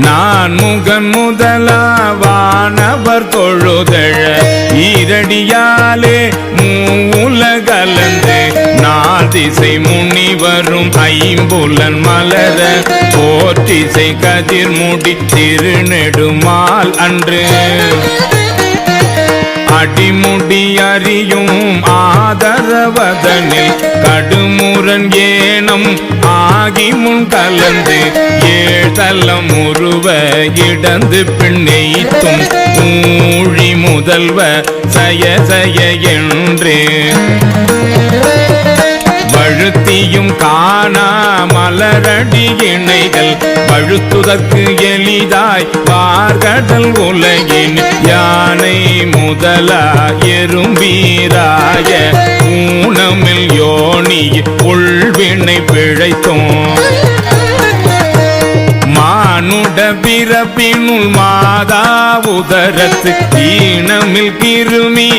நான் முகன் முதலாவானவர் தொழுதழ ஈரடியாலே மூலகலந்து நாள் திசை முனிவரும் ஐம்புலன் மலர போற்றிசை கதிர் முடி திருநெடுமால் அன்று. அடிமுடி அறியும் ஆதரவதனில் கடுமுரன் ஏனம் ஆகி முன் கலந்து ஏழ்தலம் உருவ இடந்து பின்னெய்த்தும் மூழி முதல்வ சய சய என்று. வழுத்தியும் காணா மலரடி இணைகள் பழுத்துதற்கு எளிதாய் பார்கடல் உலகின் யானை முதலா எறும்பீராய ஊனமில் யோனி உள்வினை பிழைத்தோம். மானுட பிறப்பினுள் மாதா உதரத்து ஈனமில் கிருமி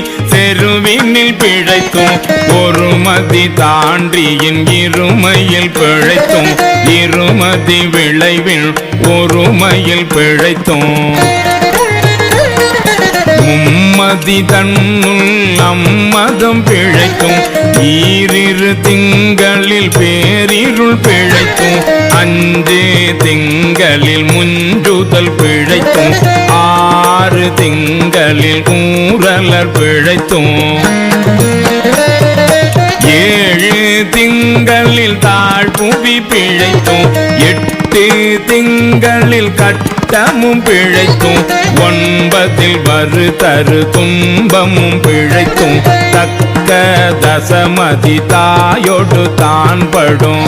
செருவினில் பிழைத்தும் ஒரு மதி தாண்டியின் இருமையில் பிழைத்தும். இருமதி விளைவில் ஒருமையில் பிழைத்தும். அம்மதி தன்னுள் அம்மதம் பிழைக்கும். ஈரிரு திங்களில் பேரிருள் பிழைக்கும். அஞ்சே திங்களில் முஞ்சுதல் பிழைக்கும். ஆறு திங்களில் ஊரலர் பிழைத்தும். ஏழு திங்களில் தாழ்புவி பிழைத்தும். எட்டு திங்களில் கட்டமும் பிழைக்கும். ஒன்பதில் வரு தரு துன்பமும் பிழைக்கும். தக்க தசமதி தாயோடு தான் படும்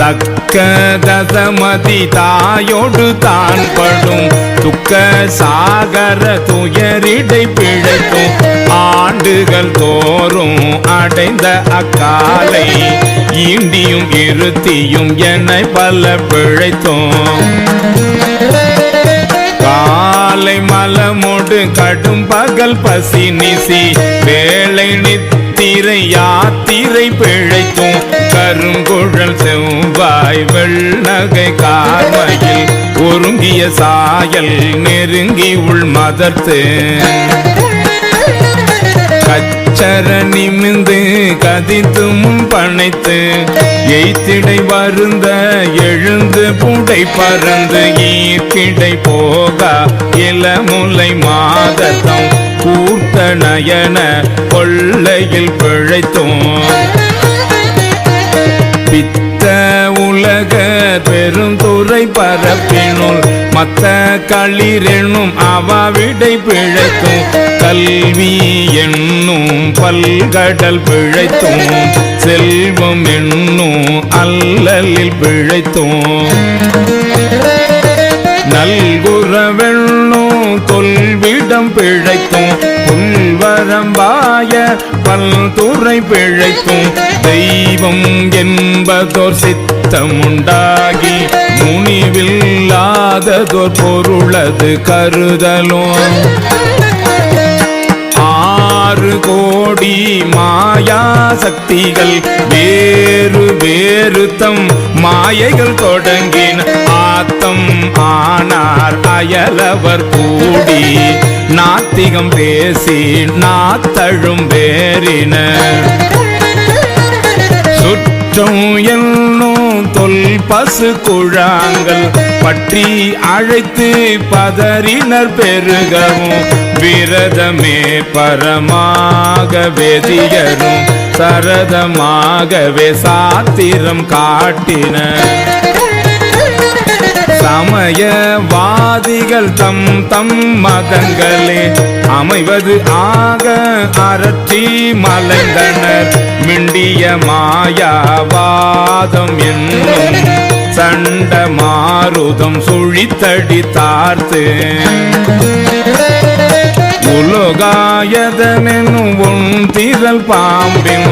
தக்க தசமதி தாயோடு தான் படும் துக்க சாகர துயரிடை பிழைக்கும் ஆண்டுகள் தோறும் அடைந்த அக்காலை ஈண்டியும் இருத்தியும் என்னை பல பிழைத்தோம். காலை மலமோடு கடும் பகல் பசி நிசி வேலை நித்த நித்திரை யாத்திரை பிழைத்தும் கருங்குழல் செவ்வாய் வெள்ளகை கார்மையில் ஒருங்கிய சாயல் நெருங்கி உள் மதர்த்து. கச்சர நிமிந்து கதித்து பனைத்து எய்த்திடை வருந்த எழுந்து புடை பறந்து ஈர்க்கிடை போகா இளமுலை மாதத்தம் கூர்த்த நயன கொள்ளையில் பிழைத்தோம். பித்த உலக பெருந்துரை பரப்பினுள் மத்த களிரெனும் அவ விடை பிழைக்கும் கல்வி என்னும் பல்கடல் பிழைத்தும் செல்வம் என்னும் அல்லலில் பிழைத்தும். நல்குறவெண்ணும் தொல்விடம் பிழைத்தும் புல்வரம்பாய பல்துறை பிழைத்தும் தெய்வம் என்பதோர் சித்தம் துணிவில்லாததோர் பொருளது கருதலும். ஆறு கோடி மாயா சக்திகள் வேறு வேறு தம் மாயைகள் தொடங்கின ஆத்தம் ஆனார் அயலவர் கூடி. நாத்திகம் பேசி நாத்தழும் வேறின சுற்றம் என்னும் தொல் பசு குழாங்கள் பற்றி அழைத்து பதறினர் பெருகவும். விரதமே பரமாக வெதியரும் சரதமாகவே சாத்திரம் காட்டின சமயவாதிகள் தம் தம் மதங்களே அமைவது ஆக அரற்றி மலைந்தனர். மிண்டிய மாயாவாதம் என்னும் சண்ட மாருதம் சுழித்தடி தார்த்து. உலோகாயதமெனும் உன் பாம்பின்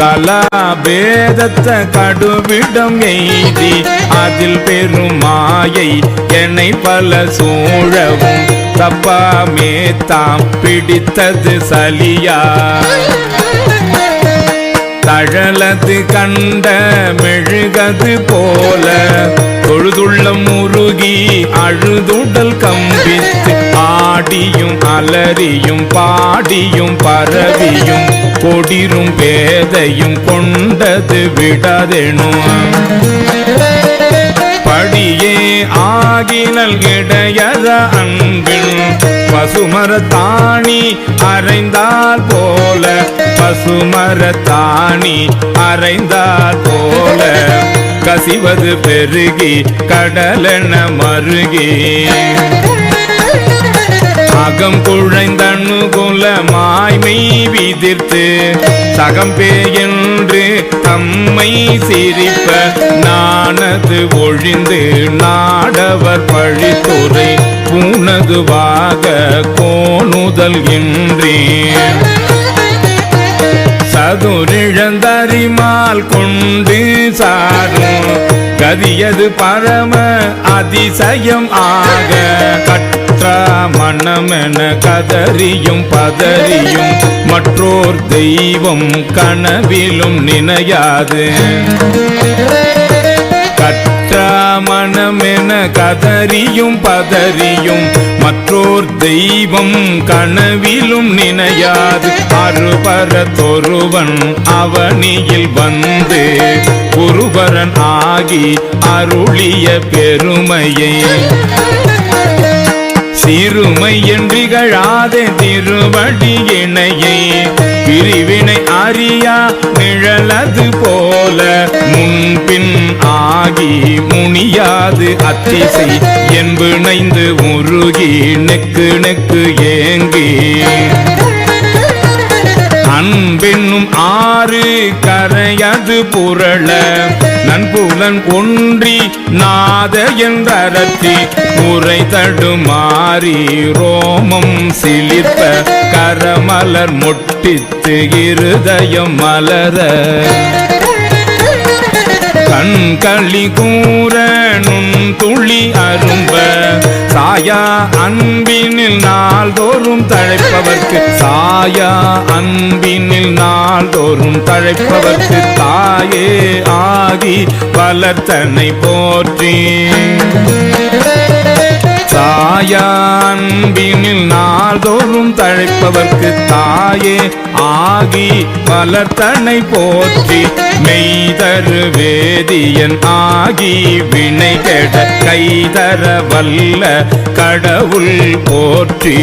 கலாபேதத்த கடுவிடம் எய்தி அதில் பெருமாயை என்னை பல சூழவும் தப்பாமே தாம் பிடித்தது சலியா. சழலது கண்ட மெழுகது போல தொழுதுள்ளம் முருகி அழுதுடல் கம்பித்து ஆடியும் அலறியும் பாடியும் பரவியும் கொடிரும் பேதையும் கொண்டது விடாதெனும். படியே ஆகினல் இடையத அன்பின் பசுமரத்தாணி அரைந்தால் போல. பசுமரத்தாணி அரைந்தால் போல. கசிவது பெருகி கடலென மருகி. அகம் குழைந்தனுகுல மாய்மை விதிர்த்து. சகம்பே என்று தம்மை சிரிப்ப நானது ஒழிந்து நாடவர் பழித்துறை. பூனதுவாக கோணுதல் என்றேன் சதுரிழந்தறிமால் கொண்டு சாரும் கதியது பரம அதிசயம் ஆக. கற்ற மனமென கதறியும் பதறியும். மற்றோர் தெய்வம் கனவிலும் நினையாது. கற்ற மனமென கதறியும் பதறியும். மற்றோர் தெய்வம் கனவிலும் நினையாது. அருபரத்தொருவன் அவனியில் வந்து குருபரன் ஆகி அருளிய பெருமையை. சிறுமை என்றிகழாதே திருவடி இணையை பிரிவினை அறியா நிழலது போல முன்பின் ஆகி முனியாது அத்திசை. என்பிணைந்து உருகி நெக்கு நெக்கு ஏங்கி. அன்பென்னும் ஆறு கரையது புரள. நன்புலன் ஒன்றி நாத என்றரத்தி. முறை தடுமாறி ரோமம் சிலிர்ப்ப கரமலர் முட்டித்து இருதயம் மலர. கண் களி கூறனும் துளி அரும்ப. சாயா அன்பினில் நாள்தோறும் தழைப்பவர்க்கு. சாயா அன்பினில் நாள்தோறும் தழைப்பவர்க்கு. தாயே ஆகி பலத்தனை போற்றி. சா அன்பினில் நாள்தோறும் தழைப்பவர்க்கு தாயே ஆகி பலர்த்தனை போற்றி மெய்தரு வேதியன் ஆகி வினை கெட கைதர வல்ல கடவுள் போற்றி.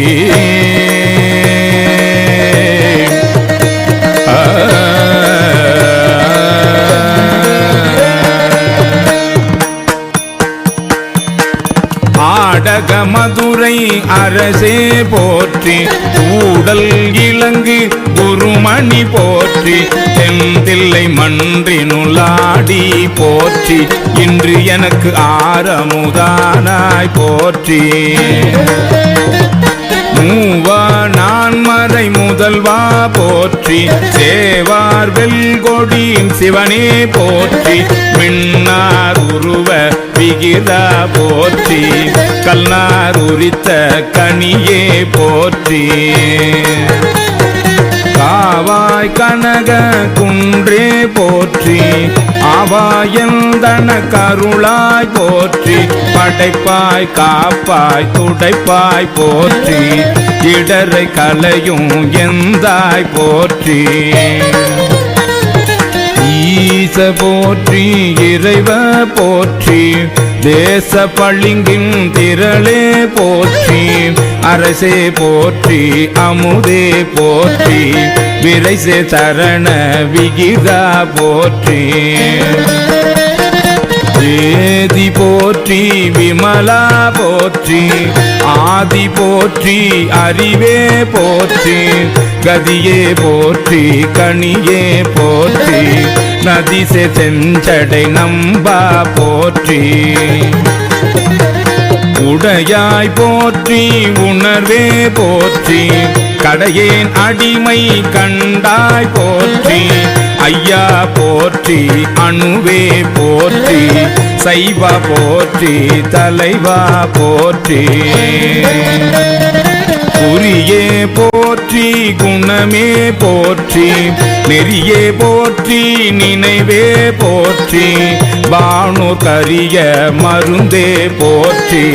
ஆ. அழக மதுரை அரசே போற்றி. ஊடல் இலங்கு குருமணி போற்றி. தென்தில்லை மன்றினுளாடி போற்றி. இன்று எனக்கு ஆரமுதானாய் போற்றி. மூவா நான் மறை முதல்வா போற்றி. சேவார் வெல்கொடியின் சிவனே போற்றி. மின்னார் உருவ விகிதா போற்றி கல்நார் உரித்த கனியே போற்றி. காவாய் கனக குன்றே போற்றி ஆவாயந்தன கருளாய் போற்றி. படைப்பாய் காப்பாய் துடைப்பாய் போற்றி. இடரை கலையும் எந்தாய் போற்றி. ஈச போற்றி இறைவ போற்றி தேச பளிங்கின் திரளே போற்றி அரசே போற்றி அமுதே போற்றி விரைசே தரண விகிதா போற்றி. வேதி போற்றி விமலா போற்றி ஆதி போற்றி அறிவே போற்றி கதியே போற்றி கனியே போற்றி. நதிசை செஞ்சடை நம்பா போற்றி. உடையாய் போற்றி உணர்வே போற்றி. கடையேன் அடிமை கண்டாய் போற்றி. ஐயா போற்றி அணுவே போற்றி. சைவா போற்றி தலைவா போற்றி. குறியே போற்றி குணமே போற்றி. நெறியே போற்றி நினைவே போற்றி. வானோர் கரிய மருந்தே போற்றி.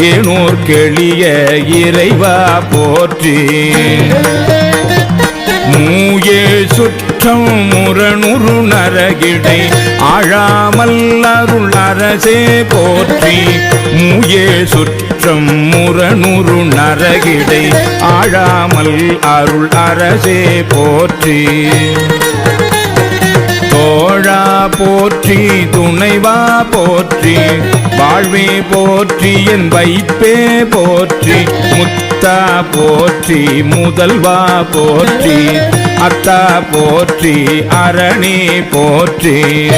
ஏனோர் கெளிய இறைவா போற்றி. மூயே சுற்றம் முரணுரு நரகிடை. ஆழாமல் அருள் அரசே போற்றி. மூயே சுற்றம் முரணுரு நரகிடை. ஆழாமல் அருள் அரசே போற்றி. தோழா போற்றி துணைவா போற்றி. வாழ்வே போற்றி என் வைப்பே போற்றி. முத்தா போற்றி முதல்வா போற்றி. அத்தா போற்றி அரணி போற்றி.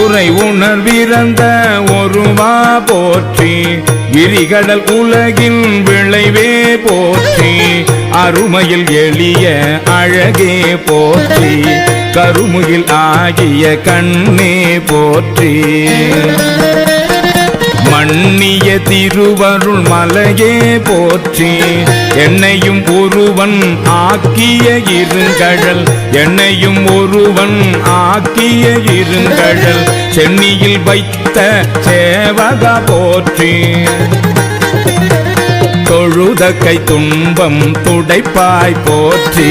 உரை உணர்விறந்த ஒருவா போற்றி. விரிகடல் உலகின் விளைவே போற்றி. அருமையில் எளிய அழகே போற்றி. கருமுகில் ஆகிய கண்ணே போற்றி. அந்நிய திருவருள் மலையே போற்றி. என்னையும் ஒருவன் ஆக்கிய இருங்கழல். என்னையும் ஒருவன் ஆக்கிய இருங்கழல். சென்னியில் வைத்த சேவக போற்றி. உதக்கை துன்பம் துடைப்பாய் போற்றி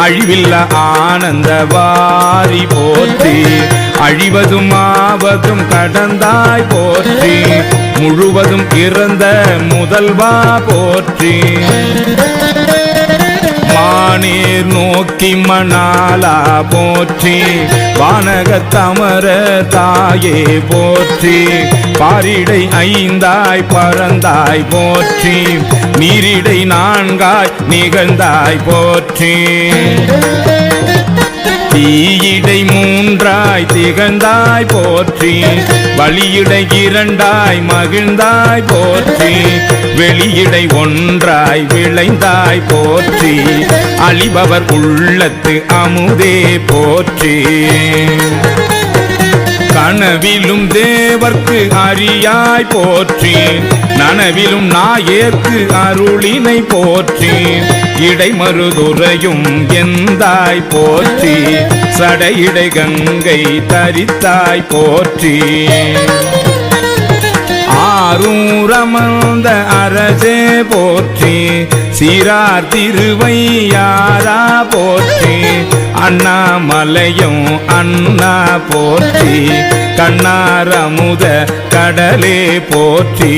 அழிவில்ல ஆனந்த வாரி போற்றி அழிவதும் ஆவதும் கடந்தாய் போற்றி முழுவதும் இறந்த முதல்வா போற்றி. மானீர் நோக்கி மணாலா போற்றி வானகத் தமர தாயே போற்றி பாரிடை ஐந்தாய் பறந்தாய் போற்றி. நீரிடை நான்காய் நிகழ்ந்தாய் போற்றி. தீயிடை மூன்றாய் திகழ்ந்தாய் போற்றி. வழியிடை இரண்டாய் மகிழ்ந்தாய் போற்றி. வெளியிடை ஒன்றாய் விளைந்தாய் போற்றி. அழிபவர் உள்ளத்து அமுதே போற்றி. கனவிலும் தேவர்க்கு அரியாய் போற்றி. நனவிலும் நாயேற்கு அருளினை போற்றி. இடைமருதுரையும் எந்தாய் போற்றி. சடையிடை கங்கை தரித்தாய் போற்றி. ஆரூரமர்ந்த அரசே போற்றி. சீரார் திருவையாரா போற்றி. அண்ணாமலையும் அண்ணா போற்றி. கண்ணாரமுத கடலே போற்றி.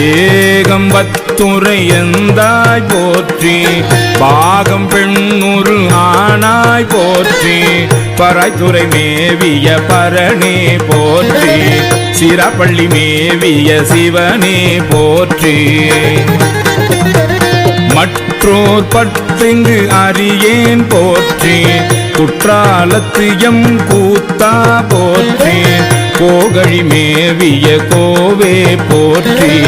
ஏகம்பத்துரை எந்தாய் போற்றி பாகம் பெண்ணுரு ஆனாய் போற்றி பராய்த்துறை மேவிய பரணே போற்றி சிறப்பள்ளி மேவிய சிவனே போற்றி. மற்றோர் பற்றிங்கு அறியேன் போற்றி குற்றாலத்து எம் கூத்தா போற்றி கோகழி மேவிய கோவே போற்றி.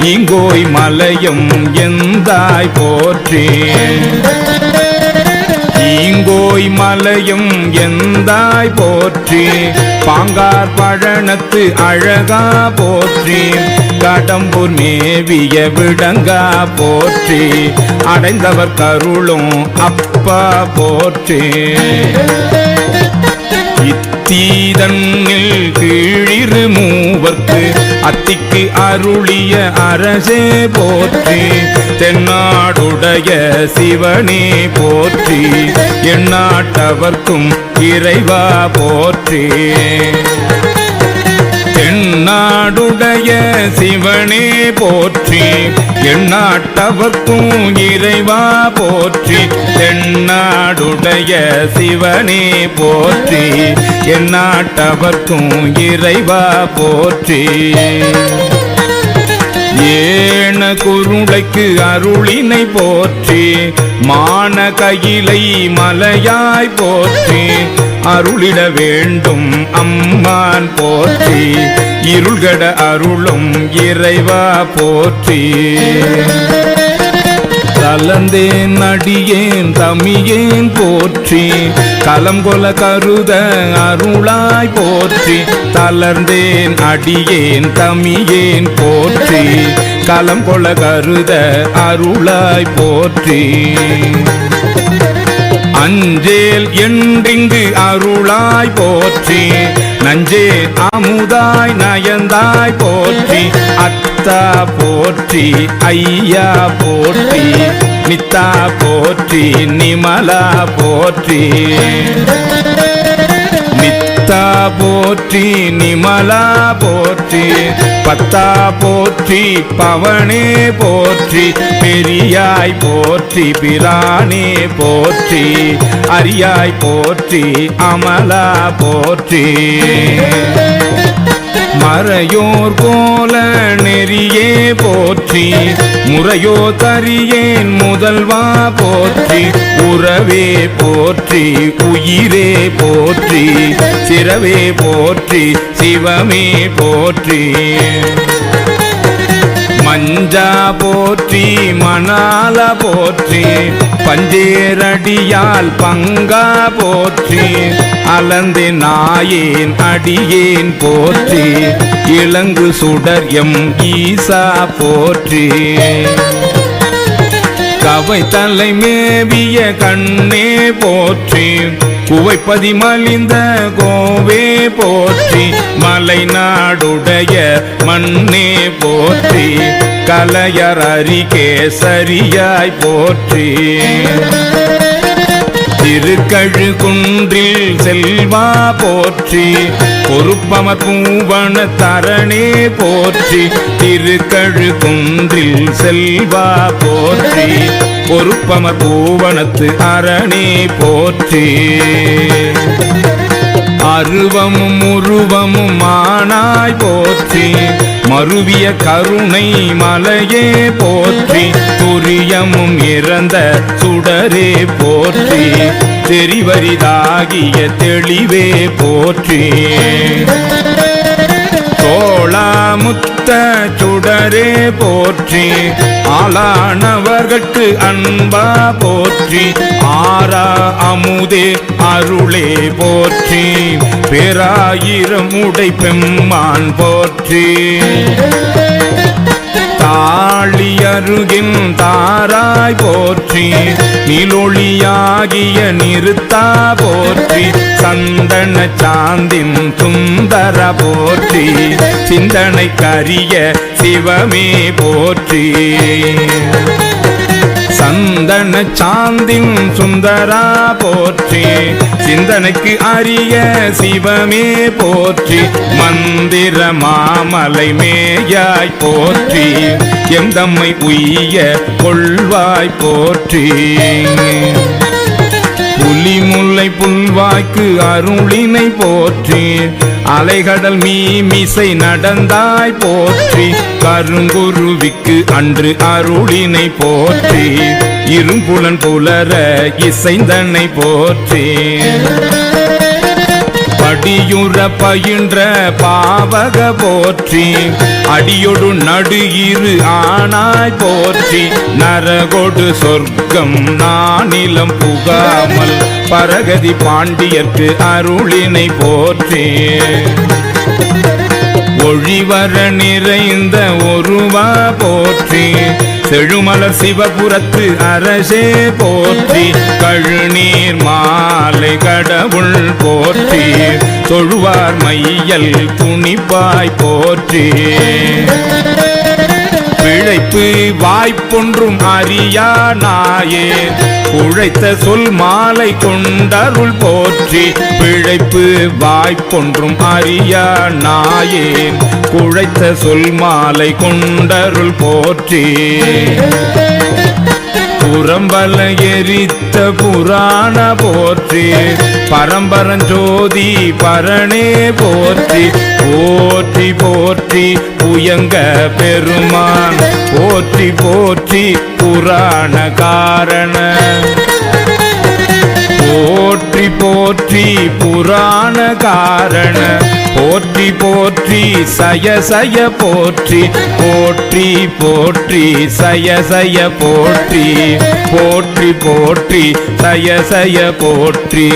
இங்கோய் மலையும் எந்தாய் போற்றி. ஈங்கோய் மலையும் எந்தாய் போற்றி. பாங்கார் பழனத்து அழகா போற்றி. கடம்பூர் மேவிய விடங்கா போற்றி. அடைந்தவர் கருளும் அப்பா போற்றி. இத்தீதன்னில் கீழிரு மூவர்க்கு அத்திக்கு அருளிய அரசே போற்றி தென்னாடுடைய சிவனே போற்றி எந்நாட்டவர்க்கும் இறைவா போற்றே. தென்னாடுடைய சிவனே போற்றி எந்நாட்டவர்க்கும் இறைவா போற்றி தென்னாடுடைய சிவனே போற்றி எந்நாட்டவர்க்கும் இறைவா போற்றி. ஏன குருடைக்கு அருளினை போற்றி மான கையிலை மலையாய் போற்றி அருளிட வேண்டும் அம்மான் போற்றி இருள்கட அருளும் இறைவா போற்றி. கலந்தேன் அடியேன் தமியேன் போற்றி. களம் கொல கருத அருளாய் போற்றி. தளர்ந்தேன் அடியேன் தமியேன் போற்றி. களம் கொல கருத அருளாய் போற்றி. அஞ்சேல் என்றிங்கு அருளாய் போற்றி. நஞ்சே அமுதாய் நயந்தாய் போற்றி. அத்தா போற்றி ஐயா போற்றி. நித்தா போற்றி நிமலா போற்றி. நித்தா போற்றி நிமலா போற்றி. பத்தா போற்றி பவனே போற்றி. பெரியாய் போற்றி பிரானே போற்றி. அரியாய் போற்றி அமலா போற்றி. மறையோர் போல நெறியே போற்றி முறையோ தரியேன் முதல்வா போற்றி உறவே போற்றி உயிரே போற்றி சிறவே போற்றி சிவமே போற்றி. மஞ்சா போற்றி மணால போற்றி பஞ்சேரடியால் பங்கா போற்றி அலந்து நாயேன் அடியேன் போற்றி இளங்கு சுடர் எம் ஈசா போற்றி. கவை தலை மேவிய கண்ணே போற்றி குவைப்பதி மலிந்த கோவே போற்றி மலை நாடுடைய மண்ணே போற்றி கலையர் அரிகேசரியாய் போற்றி. திருக்கழுகுன்றில் செல்வா போற்றி பொறுப்பமர் பூவன தரணே போற்றி திருக்கழுகுன்றில் செல்வா போற்றி பொறுப்பமர் பூவனத்து அரணே போற்றி. அருவமும் உருவமும் மானாய் போற்றி. மருவிய கருணை மலையே போற்றி. துரியமும் இறந்த சுடரே போற்றி. தெரிவரிதாகிய தெளிவே போற்றி. தோளாமுத்த சுடரே போற்றி. ஆளானவர்கட்கு அன்பா போற்றி. ஆரா அமுதே அருளே போற்றி. பேராயிரம் உடை பெம்மான் போற்றி. தாழி அருகின் தாராய் போற்றி. நிலொளியாகிய நிறுத்தா போற்றி. சந்தன சாந்தின் சுந்தர போற்றி. சிந்தனை கரிய சிவமே போற்றி. சந்தன சாந்தின் சுந்தரா போற்றி. சிந்தனைக்கு அரிய சிவமே போற்றி. மந்திர மாமலை மேயாய் போற்றி. எந்தம்மை உய்ய கொள்வாய் போற்றி. புலிமுல்லை புல்வாய்க்கு அருளினை போற்றி. அலைகடல் மீமிசை நடந்தாய் போற்றி. கருங்குருவிக்கு அன்று அருளினை போற்றி. இரும்புலன் புலர இசைந்தனை போற்றி. அடியுற பயின்ற பாவக போற்றி. அடியொடு நடு இரு ஆனாய் போற்றி. நரகொடு சொர்க்கம் நானிலம் புகாமல் பரகதி பாண்டியர்க்கு அருளினை போற்றி. ஒழிவர நிறைந்த ஒருவா போற்றி. செழுமலர் சிவபுரத்து அரசே போற்றி. கழுநீர் மாலை கடவுள் போற்றி. தொழுவார் மையல் துணிப்பாய் போற்றி. பிழைப்பு வாய்ப்பொன்றும் அறியா நாயே உழைத்த சொல் மாலை கொண்டருள் போற்றி. பிழைப்பு வாய்ப்பொன்றும் அறியா நாயேன் குழைத்த சொல் மாலை கொண்டருள் போற்றி. புறம்பல எரித்த புராண போற்றி. பரம்பரஞ்சோதி பரணே போற்றி. போற்றி போற்றி புயங்க பெருமான். போற்றி போற்றி புராண காரண போற்றி போற்றி புராண காரண. போற்றி போற்றி சய சய போற்றி. போற்றி போற்றி சய சய போற்றி. போற்றி போற்றி சய சய போற்றி.